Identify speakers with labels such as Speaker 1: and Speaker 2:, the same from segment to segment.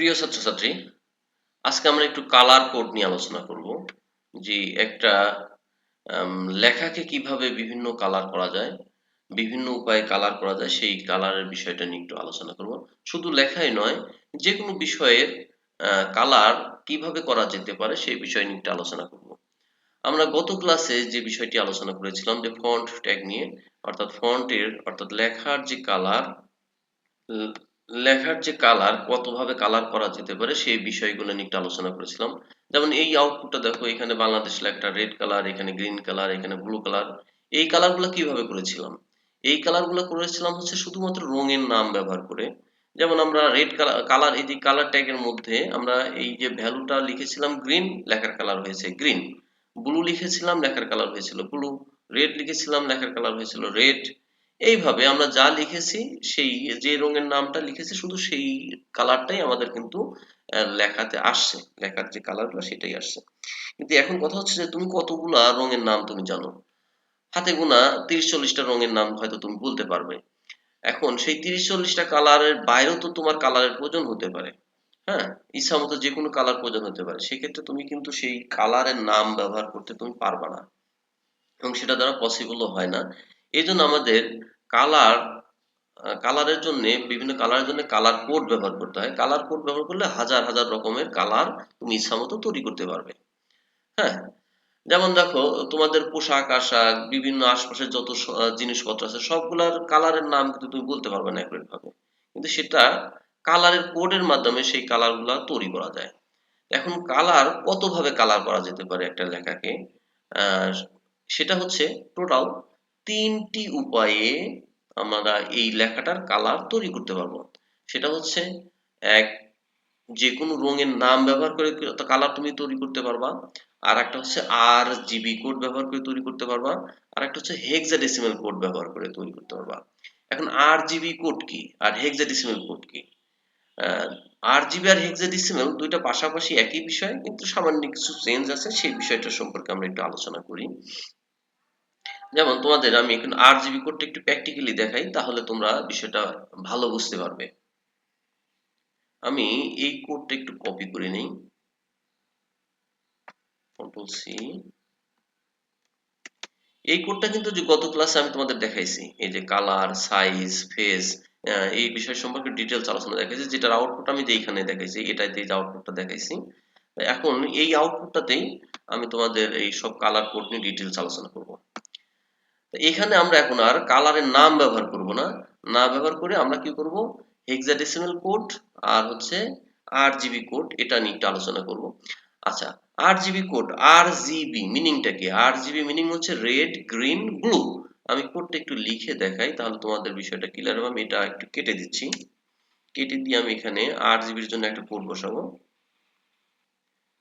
Speaker 1: প্রিয় ছাত্রছাত্রী, আজকে আমরা একটু কালার কোড নিয়ে আলোচনা করব যে একটা লেখাকে কীভাবে বিভিন্ন কালার করা যায়, বিভিন্ন উপায়ে কালার করা যায়, সেই কালারের বিষয়টা নিয়ে একটু আলোচনা করব। শুধু লেখাই নয়, যে কোনো বিষয়ের কালার কীভাবে করা যেতে পারে, সেই বিষয় নিয়ে একটু আলোচনা করব। আমরা গত ক্লাসে যে বিষয়টি আলোচনা করেছিলাম, যে ফন্ট ট্যাগ নিয়ে, অর্থাৎ ফন্টের অর্থাৎ লেখার যে কালার লেখার যে কালার কতভাবে কালার করা যেতে পারে, সেই বিষয়গুলো নিয়ে একটু আলোচনা করেছিলাম। যেমন এই আউটপুটটা দেখো, এখানে বাংলাদেশ লেখাটা রেড কালার এখানে গ্রিন কালার এখানে ব্লু কালার এই কালারগুলো কীভাবে করেছিলাম? এই কালারগুলো করেছিলাম হচ্ছে শুধুমাত্র রঙের নাম ব্যবহার করে। যেমন আমরা রেড কালার কালার এই যে কালার ট্যাগের মধ্যে আমরা এই যে ভ্যালুটা লিখেছিলাম গ্রিন লেখার কালার হয়েছে গ্রিন ব্লু লিখেছিলাম, লেখার কালার হয়েছিল ব্লু রেড লিখেছিলাম, লেখার কালার হয়েছিল রেড এইভাবে আমরা যা লিখেছি, সেই যে রঙের নামটা লিখেছি, শুধু সেই কালারটাই আমাদের কিন্তু লেখাতে আসছে। লেখার যে কালারগুলো সেটাই আসছে। কিন্তু এখন কথা হচ্ছে যে, তুমি কতগুলা রঙের নাম তুমি জানো? হাতে গোনা তিরিশ চল্লিশটা রঙের নাম হয়তো তুমি বলতে পারবে। এখন সেই তিরিশ চল্লিশটা কালারের বাইরেও তো তোমার কালারের প্রয়োজন হতে পারে। হ্যাঁ? ইচ্ছা মতো যে কোনো কালার প্রয়োজন হতে পারে। সেক্ষেত্রে তুমি কিন্তু সেই কালারের নাম ব্যবহার করতে তুমি পারবা না। এবং সেটা দ্বারা পসিবলও হয় না। এই জন্য আমাদের কালার কালারের জন্য, বিভিন্ন কালারের জন্য কালার কোড ব্যবহার করতে হয়। কালার কোড ব্যবহার করলে হাজার হাজার রকমের কালার তুমি ইচ্ছা মতো তৈরি করতে পারবে। হ্যাঁ? যেমন দেখো, তোমাদের পোশাক, আশাক, বিভিন্ন আশপাশের যত জিনিসপত্র আছে, সবগুলার কালারের নাম কিন্তু তুমি বলতে পারবে না একই ভাবে কিন্তু সেটা কালারের কোডের মাধ্যমে সেই কালারগুলা তৈরি করা যায়। এখন কালার কতভাবে কালার করা যেতে পারে একটা লেখাকে? সেটা হচ্ছে টোটাল তিনটি উপায়ে আমরা এই লেখাটার কালার তৈরি করতে পারব। সেটা হচ্ছে, এক যে কোনো রঙের নাম ব্যবহার করে কালার তুমি তৈরি করতে পারবা। আর একটা হচ্ছে আর জিবি কোড ব্যবহার করে তৈরি করতে পারবা। আর একটা হচ্ছে হেক্সাডেসিমাল কোড ব্যবহার করে তৈরি করতে পারবা। এখন আর জিবি কোড কি? আর হেক্সাডেসিমাল কোড কি? আর জিবি আর হেক্সাডেসিমাল দুইটা পাশাপাশি একই বিষয়, কিন্তু সামান্য কিছু চেঞ্জ আছে, সেই বিষয়টা সম্পর্কে আমরা একটু আলোচনা করি। যেমন তোমাদের আমি এখন আর জিবি কোডটা একটু প্র্যাকটিক্যালি দেখাই, তাহলে তোমরা বিষয়টা ভালো বুঝতে পারবে। আমি এই কোডটা একটু কপি করে নিই। এই কোডটা কিন্তু যে গত ক্লাসে আমি তোমাদের দেখাইছি, এই যে কালার সাইজ ফেস এই বিষয় সম্পর্কে ডিটেলস আলোচনা দেখাইছি, যেটার আউটপুট আমি যে এইখানে দেখাইছি এটাতে যে আউটপুটটা দেখাইছি। এখন এই আউটপুটটাতেই আমি তোমাদের এই সব কালার কোড নিয়ে ডিটেলস আলোচনা করব। এখানে আমরা এখন আর কালারের নাম ব্যবহার করব না। না ব্যবহার করে আমরা কি করব? হেক্সাডেসিমাল কোড আর হচ্ছে আর জিবি কোড এটা নিয়ে একটু আলোচনা করব। আচ্ছা R GB code R GB মিনিংটা কি? আর জিবি মিনিং হচ্ছে রেড গ্রিন ব্লু আমি কোডটা একটু লিখে দেখাই, তাহলে তোমাদের বিষয়টা ক্লিয়ার হবে। আমি এটা একটু কেটে দিচ্ছি। কেটে দিয়ে আমি এখানে আর জিবির জন্য একটা কোড বসাবো।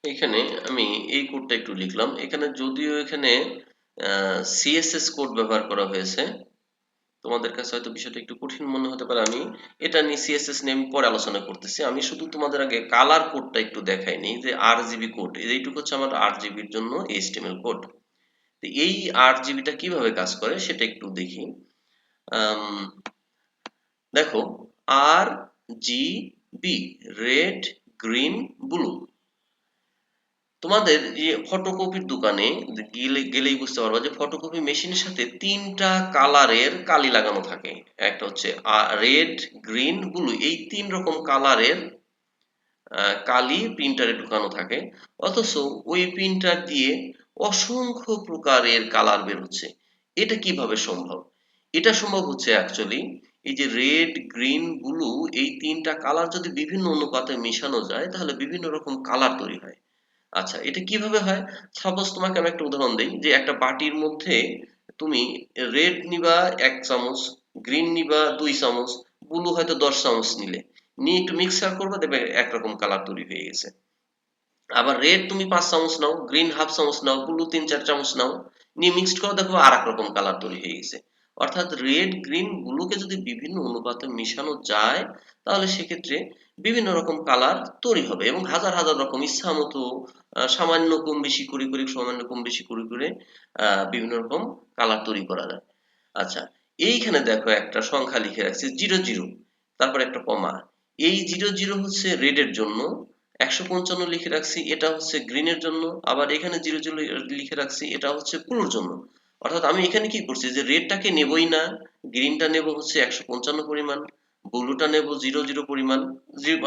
Speaker 1: এখানে আমি এই কোডটা একটু লিখলাম। এখানে যদিও এখানে সিএসএস কোড ব্যবহার করা হয়েছে। তোমাদের কাছে হয়তো বিষয়টা একটু কঠিন মনে হতে পারে। আমি এটা নিয়ে সিএসএস নিয়ে আমি পরে আলোচনা করতেছি। আমি শুধু তোমাদের আগে কালার কোডটা একটু দেখাইনি, যে আর জিবি কোড এইটুকু হচ্ছে আমার আর জিবির জন্য এইচটিএমএল কোড এই আর জিবিটা কীভাবে কাজ করে সেটা একটু দেখি। দেখো R G B red green blue তোমাদের যে ফটোকপির দোকানে গেলে, গেলেই বুঝতে পারবা যে ফটোকপি মেশিনের সাথে তিনটা কালারের কালি লাগানো থাকে। একটা হচ্ছে রেড গ্রিন ব্লু এই তিন রকম কালারের কালি প্রিন্টারে ঢুকানো থাকে। অথচ ওই প্রিন্টার দিয়ে অসংখ্য প্রকারের কালার বের হচ্ছে এটা কীভাবে সম্ভব? এটা সম্ভব হচ্ছে অ্যাকচুয়ালি এই যে রেড গ্রিন ব্লু এই তিনটা কালার যদি বিভিন্ন অনুপাতে মেশানো যায়, তাহলে বিভিন্ন রকম কালার তৈরি হয়। আচ্ছা এটা কীভাবে হয়? সাপোজ তোমাকে আমি একটা উদাহরণ দিই যে একটা বাটির মধ্যে তুমি রেড নিবা এক চামচ গ্রিন নিবা দুই চামচ ব্লু হয়তো দশ চামচ নিলে। নিয়ে একটু মিক্সার করবে, দেখবে একরকম কালার তৈরি হয়ে গেছে। আবার রেড তুমি পাঁচ চামচ নাও গ্রিন হাফ চামচ নাও ব্লু তিন চার চামচ নাও, নিয়ে মিক্সড করে দেখো আর এক রকম কালার তৈরি হয়ে গেছে। অর্থাৎ রেড গ্রিন ব্লুকে যদি বিভিন্ন অনুপাতে মিশানো যায়, তাহলে সেক্ষেত্রে বিভিন্ন রকম কালার তৈরি হবে এবং হাজার হাজার রকম ইচ্ছা মতো সামান্য কম বেশি করে করে সামান্য কম বেশি করে করে বিভিন্ন রকম কালার তৈরি করা যায়। আচ্ছা এইখানে দেখো একটা সংখ্যা লিখে রাখছি, জিরো জিরো, তারপর একটা কমা এই জিরো জিরো হচ্ছে রেডের জন্য, একশো পঞ্চান্ন লিখে রাখছি, এটা হচ্ছে গ্রিনের জন্য, আবার এখানে জিরো জিরো লিখে রাখছি, এটা হচ্ছে ব্লুর জন্য। অর্থাৎ আমি এখানে কি করছি যে রেডটাকে নেবই না গ্রিনটা নেব হচ্ছে একশো পঞ্চান্ন পরিমাণ ব্লুটা নেব জিরো জিরো পরিমাণ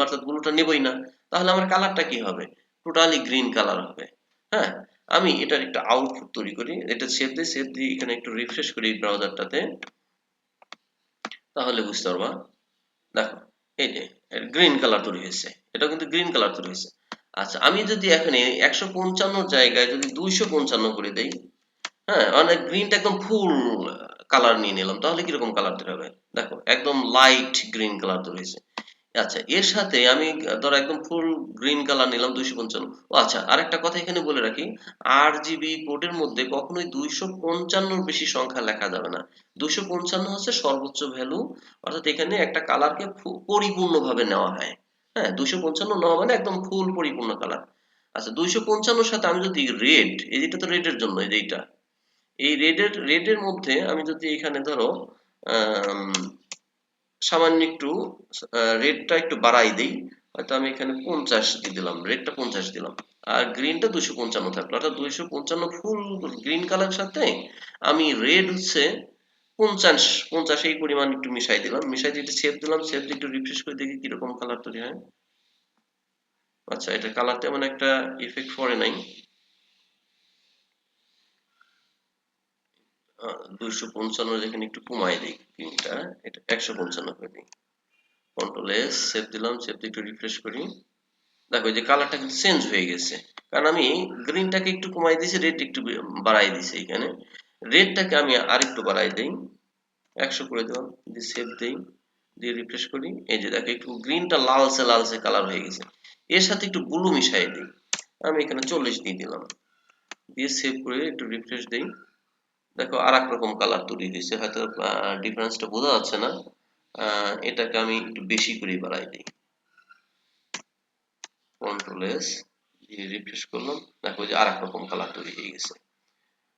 Speaker 1: অর্থাৎ ব্লুটা নেবই না, তাহলে আমার কালারটা কি হবে? টোটালি গ্রিন কালার হবে। হ্যাঁ? আমি এটার একটা আউটপুট তৈরি করি। এটা সেভ দিই সেভ দিয়ে এখানে একটু রিফ্রেশ করি ব্রাউজারটাতে তাহলে বুঝতে পারবা। দেখো, এই যে গ্রিন কালার তৈরি হয়েছে। এটা কিন্তু গ্রিন কালার তৈরি হয়েছে। আচ্ছা আমি যদি এখানে একশো পঞ্চান্ন জায়গায় যদি দুইশো পঞ্চান্ন করে দেই হ্যাঁ মানে গ্রিনটা একদম ফুল কালার নিয়ে নিলাম। তাহলে কীরকম কালার তৈরি হবে? দেখো, একদম লাইট গ্রিন কালার তৈরি হয়েছে। আচ্ছা এর সাথে আমি ধরো একদম ফুল গ্রিন কালার নিলাম দুইশো পঞ্চান্ন। ও আচ্ছা আরেকটা কথা এখানে বলে রাখি আর জিবি কোডের মধ্যে কখনোই দুইশো পঞ্চান্নর বেশি সংখ্যা লেখা যাবে না। দুইশো পঞ্চান্ন হচ্ছে সর্বোচ্চ ভ্যালু অর্থাৎ এখানে একটা কালারকে পরিপূর্ণভাবে নেওয়া হয়। হ্যাঁ দুইশো পঞ্চান্ন নেওয়া মানে একদম ফুল পরিপূর্ণ কালার আচ্ছা দুইশো পঞ্চান্নর সাথে আমি যদি রেড এই যেটা তো রেডের জন্য এইটা এই রেডের রেডের মধ্যে আমি যদি এখানে ধরো আম, সামান্য একটু রেডটা একটু বাড়াই দিই। হয়তো আমি এখানে পঞ্চাশ দিয়ে দিলাম রেডটা পঞ্চাশ দিলাম। আর গ্রিনটা দুশো পঞ্চান্ন থাকল। অর্থাৎ দুইশো পঞ্চান্ন ফুল গ্রিন কালার সাথে আমি রেড হচ্ছে পঞ্চাশ পঞ্চাশ এই পরিমাণ একটু মিশাই দিলাম। মিশাই দিয়ে সেভ দিলাম সেভ দিয়ে একটু রিফ্রেশ করে দেখি কীরকম কালার তৈরি হয়। আচ্ছা এটা কালার তেমন একটা ইফেক্ট পড়ে নাই। দুইশো পঞ্চান্ন যেখানে একটু কমাই দিই গ্রিনটা এটা একশো পঞ্চান্ন করে দিই। কন্ট্রোল এস সেভ দিলাম সেভ দিয়ে একটু রিফ্রেশ করি। দেখো যে কালারটা কিন্তু চেঞ্জ হয়ে গেছে। কারণ আমি গ্রিনটাকে একটু কমাই দিয়েছি রেড একটু বাড়াই দিয়েছি এখানে। রেডটাকে আমি আরেকটু বাড়াই দিই। একশো করে দিলাম, দিয়ে সেভ দিই, দিয়ে রিফ্রেশ করি। এই যে দেখো, একটু গ্রিনটা লালচে লালচে কালার হয়ে গেছে। এর সাথে একটু ব্লু মিশাই দিই। আমি এখানে চল্লিশ দিয়ে দিলাম। দিয়ে সেভ করে একটু রিফ্রেশ দিই। দেখো আর এক রকম কালার তৈরি হয়েছে। হয়তো ডিফারেন্সটা বোঝা যাচ্ছে না। এটাকে আমি একটু বেশি করে বাড়াই দিই। কন্ট্রোল এস রিফ্রেশ করলাম। দেখো যে আর এক রকম কালার তৈরি হয়ে গেছে।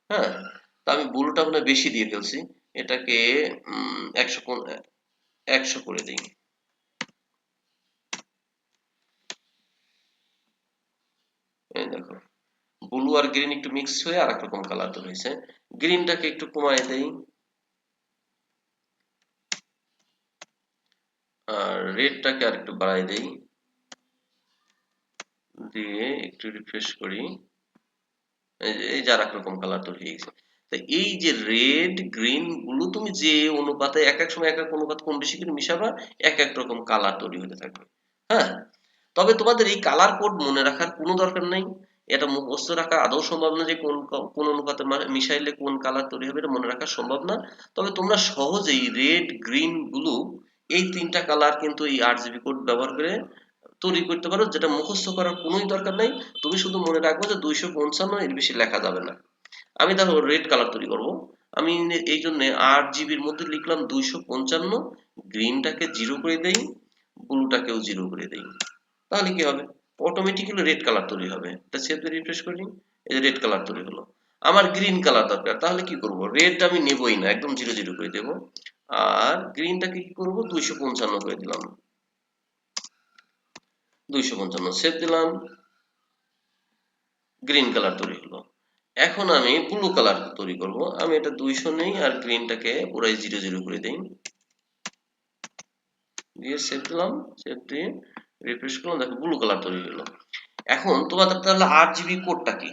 Speaker 1: হ্যাঁ? তা আমি ব্লুটা মানে বেশি দিয়ে ফেলছি। এটাকে একশো একশো করে দিই। এই দেখো। আর গ্রিন একটু মিক্স হয়ে আর এক রকম কালার তৈরি হয়েছে। গ্রিনটাকে একটু কমায় দেই। আর রেডটাকে আর একটু বাড়াই দেই। দিয়ে একটু রিফ্রেশ করি। এই যে- আর এক রকম কালার তৈরি হয়ে গেছে। তো এই যে রেড গ্রিনগুলো তুমি যে অনুপাতে এক এক সময় এক এক অনুপাত কম বেশি করে মিশাবা, এক এক রকম কালার তৈরি হতে থাকবে। হ্যাঁ? তবে তোমাদের এই কালার কোড মনে রাখার কোনো দরকার নেই। এটা মুখস্থ রাখা আদৌ সম্ভব না যে কোন কোন অনুপাতে মা- মিশাইলে কোন কালার তৈরি হবে এটা মনে রাখা সম্ভব না। তবে তোমরা সহজেই রেড গ্রিন ব্লু এই তিনটা কালার কিন্তু এই আট জিবি কোড ব্যবহার করে তৈরি করতে পারো, যেটা মুখস্থ করার কোনোই দরকার নাই। তুমি শুধু মনে রাখব যে দুইশো পঞ্চান্ন, এর বেশি লেখা যাবে না। আমি দেখো রেড কালার তৈরি করব। আমি এই জন্য আট জিবির মধ্যে লিখলাম দুইশো পঞ্চান্ন গ্রিনটাকে জিরো করে দেই ব্লুটাকেও জিরো করে দেই। তাহলে কি হবে? অটোমেটিক্যালি রেড কালার তৈরি হবে। এটা সেভ রিফ্রেশ করি এই যে রেড কালার তৈরি হলো। আমার গ্রিন কালার দরকার, তাহলে কি করব? রেড আমি নেবই না, একদম জিরো জিরো করে দেব। আর গ্রিনটাকে কি করব? দুইশো পঞ্চান্ন করে দিলাম। দুইশো পঞ্চান্ন সেভ দিলাম। গ্রিন কালার তৈরি হলো। এখন আমি ব্লু কালার তৈরি করব। আমি এটা দুইশো নেই, আর গ্রিনটাকে পুরাই জিরো জিরো করে দেই। দিয়ে সেভ দিলাম সেভ দিয়ে রিফ্রেশ করলাম, দেখো ব্লু কালার তৈরি হলো। এখন তোমাদের তাহলে আট জিবি কোডটা কি?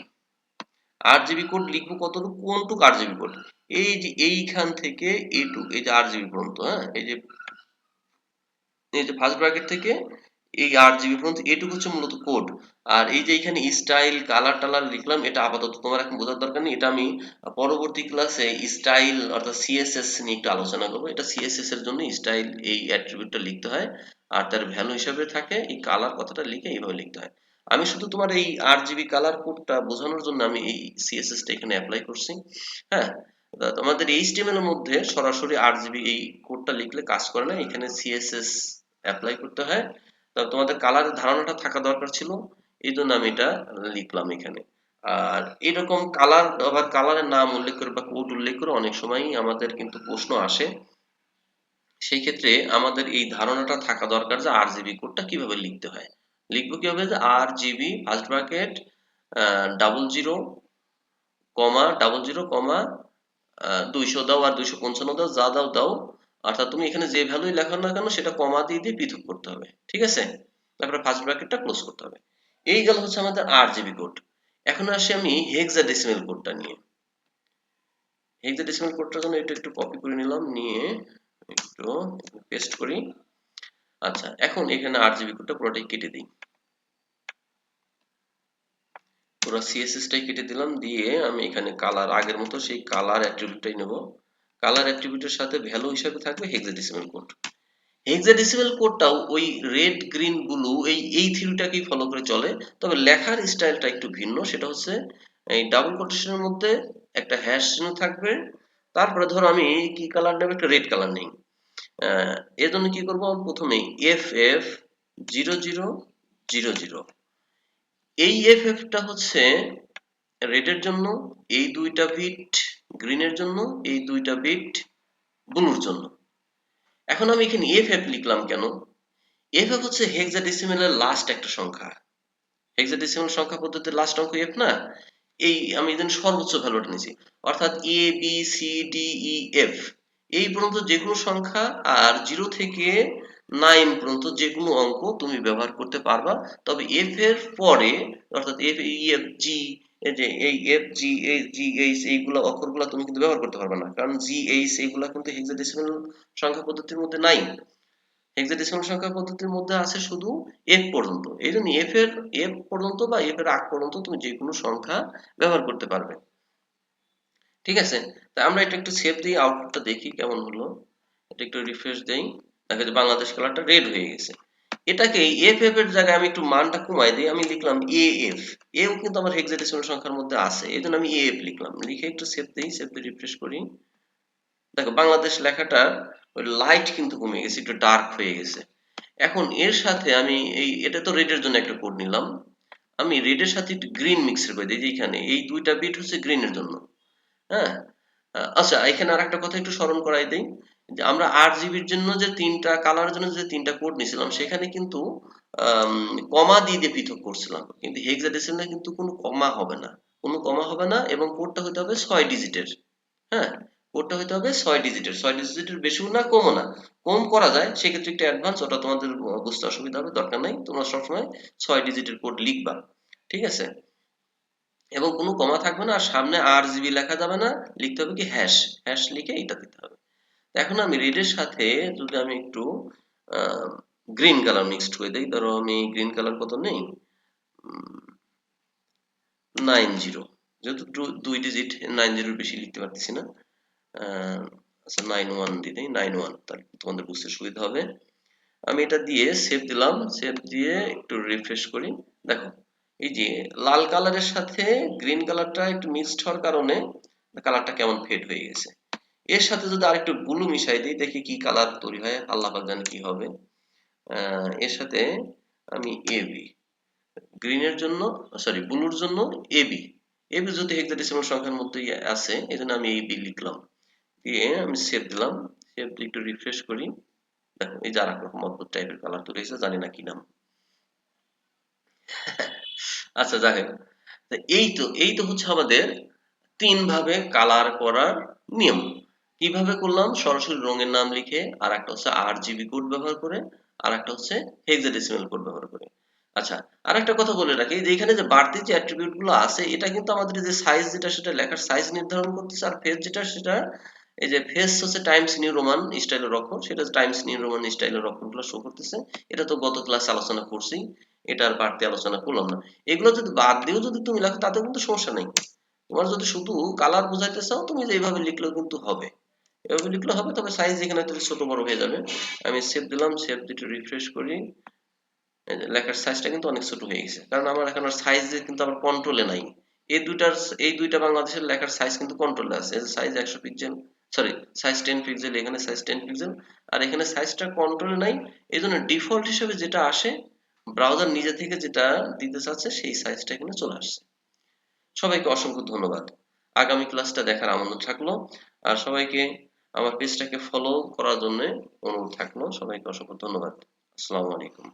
Speaker 1: আট জিবি কোড লিখব কতটুকু? কোনটুক আট জিবি কোড এই যে এইখান থেকে এইটুক এই যে আট জিবি পর্যন্ত হ্যাঁ? এই যে এই যে ফার্স্ট ব্র্যাকেট থেকে এই আট জিবি পর্যন্ত এটুকু হচ্ছে মূলত কোড আর এই যে এখানে স্টাইল কালার টালার লিখলাম, এটা আপাতত তোমার এখন বোঝার দরকার নেই। এটা আমি পরবর্তী ক্লাসে স্টাইল অর্থাৎ সিএসএস নিয়ে একটু আলোচনা করব। এটা সিএসএস এর জন্য স্টাইল এই অ্যাট্রিবিউটটা লিখতে হয়। আর তার ভ্যালু হিসাবে থাকে, এই কালার কথাটা লিখে এইভাবে লিখতে হয়। আমি শুধু তোমার এই আট জিবি কালার কোডটা বোঝানোর জন্য আমি এই সিএসএসটা এখানে অ্যাপ্লাই করছি হ্যাঁ? তোমাদের এইচটিএমএল এর মধ্যে সরাসরি আট জিবি এই কোডটা লিখলে কাজ করে না, এখানে সিএসএস অ্যাপ্লাই করতে হয়। তা তোমাদের কালারের ধারণাটা থাকা দরকার ছিল, এই জন্য আমি এটা লিখলাম এখানে। আর এরকম কালার আবার কালারের নাম উল্লেখ করে বা কোড উল্লেখ করে অনেক সময়ই আমাদের কিন্তু প্রশ্ন আসে। সেই ক্ষেত্রে আমাদের এই ধারণাটা থাকা দরকার যে আর জিবি কোডটা কীভাবে লিখতে হয়। লিখব কীভাবে যে R GB first bracket double zero comma double zero comma দুইশো দাও আর দুইশো পঞ্চান্ন দাও, যা দাও দাও। অর্থাৎ তুমি এখানে যে ভ্যালুই লেখো না কেন সেটা কমা দিয়ে দিয়ে পৃথক করতে হবে, ঠিক আছে? তারপরে ফার্স্ট ব্র্যাকেটটা ক্লোজ করতে হবে। এই গেল হচ্ছে আমাদের আর জিবি কোড এখন আসি আমি হেক্সাডেসিমেল কোডটা নিয়ে। হেক্সাডেসিমেল কোডটার জন্য এটা একটু কপি করে নিলাম, নিয়ে একটু পেস্ট করি। আচ্ছা এখন এখানে আর জিবি কোডটা পুরোটাই কেটে দিই। পুরো সিএসএসটাই কেটে দিলাম, দিয়ে আমি এখানে কালার আগের মতো সেই কালার অ্যাট্রিবিউটটাই নেব। কালার অ্যাট্রিবিউটের সাথে ভ্যালু হিসাবে থাকবে হেক্সাডেসিমেল কোড হেক্সাডেসিমেল কোডটাও ওই রেড গ্রিন ব্লু এই এই থিওরিটাকেই ফলো করে চলে। তবে লেখার স্টাইলটা একটু ভিন্ন, সেটা হচ্ছে এই ডাবল কোটেশনের মধ্যে একটা হ্যাশ চিহ্ন থাকবে। তারপরে ধরো আমি কি কালার নেব? একটা রেড কালার নেই। এর জন্য কি করব? প্রথমে F F zero zero zero zero এই এফ এফটা হচ্ছে রেডের জন্য, এই দুইটা বিট গ্রিনের জন্য, এই দুইটা বিট ব্লুর জন্য। এখন আমি এখানে এফ এফ লিখলাম কেন? এফ এফ হচ্ছে হেক্সাডেসিমেলের লাস্ট একটা সংখ্যা। হেক্সাডেসিমেল সংখ্যা পদ্ধতির লাস্ট অঙ্ক এফ না? এই আমি এখানে সর্বোচ্চ ভ্যালুটা নিয়েছি। অর্থাৎ A B C D E F এই পর্যন্ত যে কোনো সংখ্যা আর জিরো থেকে নাইন পর্যন্ত যে কোনো অঙ্ক তুমি ব্যবহার করতে পারবা। তবে এফ এর পরে, অর্থাৎ এফ এফ জি যে এই F G H G H এইগুলো অক্ষরগুলো তুমি কিন্তু ব্যবহার করতে পারবে না। কারণ জি এইচ এইগুলো কিন্তু হেক্সাডেসিমাল সংখ্যা পদ্ধতির মধ্যে নাই। হেক্সাডেসিমাল সংখ্যা পদ্ধতির মধ্যে আছে শুধু এফ পর্যন্ত। এই জন্য এফ এর এফ পর্যন্ত বা এফ এর আগ পর্যন্ত তুমি যে কোনো সংখ্যা ব্যবহার করতে পারবে। ঠিক আছে? তা আমরা এটা একটু সেভ দিই আউটপুটটা দেখি কেমন হলো। এটা একটু রিফ্রেশ দেই। দেখা যায় বাংলাদেশ কালারটা রেড হয়ে গেছে। এটাকে এফ এফ এর জায়গায় আমি একটু মানটা কমাই দিই। আমি লিখলাম এ এফ এও কিন্তু আমার হেক্সাডেসিমাল সংখ্যার মধ্যে আছে। এই জন্য আমি এ এফ লিখলাম। লিখে একটু সেভ দিই সেভ দিয়ে রিফ্রেশ করি। দেখো, বাংলাদেশ লেখাটা ওই লাইট কিন্তু কমে গেছে, একটু ডার্ক হয়ে গেছে। এখন এর সাথে আমি এই, এটা তো রেডের জন্য একটা কোড নিলাম। আমি রেডের সাথে একটু গ্রিন মিক্স করে দিই এখানে এই দুইটা বিট হচ্ছে গ্রিনের জন্য। হ্যাঁ? আচ্ছা এখানে আর একটা কথা একটু স্মরণ করাই দিই, যে আমরা আট জিবির জন্য যে তিনটা কালারের জন্য যে তিনটা কোড নিয়েছিলাম, সেখানে কিন্তু কমা দিয়ে দিয়ে পৃথক করছিলাম। কিন্তু হেক্সাডেসিমালে কিন্তু কোনো কমা হবে না। কোনো কমা হবে না এবং কোডটা হতে হবে ছয় ডিজিটের হ্যাঁ? কোডটা হতে হবে ছয় ডিজিটের ছয় ডিজিটের বেশিও না, কমও না। কম করা যায়, সেক্ষেত্রে একটা অ্যাডভান্স ওটা তোমাদের বুঝতে অসুবিধা হবে, দরকার নাই। তোমরা সবসময় ছয় ডিজিটের কোড লিখবা। ঠিক আছে? এবং কোনো কমা থাকবে না, আর সামনে আর জিবি লেখা যাবে না, লিখতে হবে কি হ্যাশ হ্যাশ লিখে এটা দিতে হবে। এখন আমি রেডের সাথে যদি আমি একটু গ্রিন কালার মিক্সড করে দিই, ধরো আমি গ্রিন কালার কত নেই? নাইন জিরো যেহেতু দুই ডিজিট নাইন জিরোর বেশি লিখতে পারতেছি না। আচ্ছা নাইন ওয়ান দিয়ে দিই নাইন ওয়ান তাহলে তোমাদের বুঝতে সুবিধা হবে। আমি এটা দিয়ে সেভ দিলাম সেভ দিয়ে একটু রিফ্রেশ করি। দেখো এই যে লাল কালারের সাথে গ্রিন কালারটা একটু মিক্সড হওয়ার কারণে কালারটা কেমন ফেড হয়ে গেছে। এর সাথে যদি আরেকটু ব্লু মিশাই দিই, দেখি কি কালার তৈরি হয়, আল্লাহ জানে কি হবে। এর সাথে আমি এবি গ্রিনের জন্য সরি ব্লুর জন্য এবি এবি যদি হেক্সাডেসিমাল সংখ্যার মধ্যেই আছে, এই জন্য আমি এবি লিখলাম। দিয়ে আমি সেভ দিলাম সেভ একটু রিফ্রেশ করি। দেখো, এই যে আর রকম অদ্ভুত টাইপের কালার তৈরি হয়েছে, জানি না কি নাম। আচ্ছা যাই হোক এই তো এই তো হচ্ছে আমাদের তিন ভাবে কালার করার নিয়ম। কীভাবে করলাম? সরাসরি রঙের নাম লিখে আর একটা হচ্ছে আর জিবি কোড ব্যবহার করে আর একটা হচ্ছে হেক্সাডেসিমাল কোড ব্যবহার করে। আচ্ছা আর একটা কথা বলে রাখি, যে এখানে যে বাড়তি যে অ্যাট্রিবিউটগুলো আছে, এটা কিন্তু আমাদের যে সাইজ যেটা, সেটা লেখার সাইজ নির্ধারণ করতেছে, আর ফেস যেটা, সেটা এই যে ফেস হচ্ছে টাইমস নিউ রোমান স্টাইলের অক্ষর, সেটা টাইমস নিউ রোমান স্টাইলের অক্ষরগুলো শো করতেছে। এটা তো গত ক্লাসে আলোচনা করছি। এটা আর বাড়তি আলোচনা করলাম না। এগুলো যদি বাদ দিয়েও যদি তুমি লেখো তাতে কিন্তু সমস্যা নেই। তোমার যদি শুধু কালার বোঝাইতে চাও, তুমি যে এইভাবে লিখলেও কিন্তু হবে। এভাবে লিখলে হবে, তবে সাইজ এখানে তো ছোট বড় হয়ে যাবে। আমি সেভ দিলাম সেভ দিতে রিফ্রেশ করি। লেখার সাইজটা কিন্তু অনেক ছোট হয়ে গেছে। কারণ আমার এখন আর সাইজ কিন্তু আমার কন্ট্রোলে নাই। এই দুইটার, এই দুইটা বাংলাদেশের লেখার সাইজ কিন্তু কন্ট্রোলে আছে। সাইজ একশো pixel sorry size ten pixel এখানে সাইজ টেন পিক্সেল আর এখানে সাইজটা কন্ট্রোলে নাই। এই জন্য ডিফল্ট হিসেবে যেটা আসে ব্রাউজার নিজে থেকে যেটা দিতে চাচ্ছে, সেই সাইজটা এখানে চলে আসছে। সবাইকে অসংখ্য ধন্যবাদ। আগামী ক্লাসটা দেখার আমন্ত্রণ থাকল। আর সবাইকে আমার পেজটাকে ফলো করার জন্য অনুরোধ থাকল। সবাইকে অসংখ্য ধন্যবাদ। আসসালামু আলাইকুম।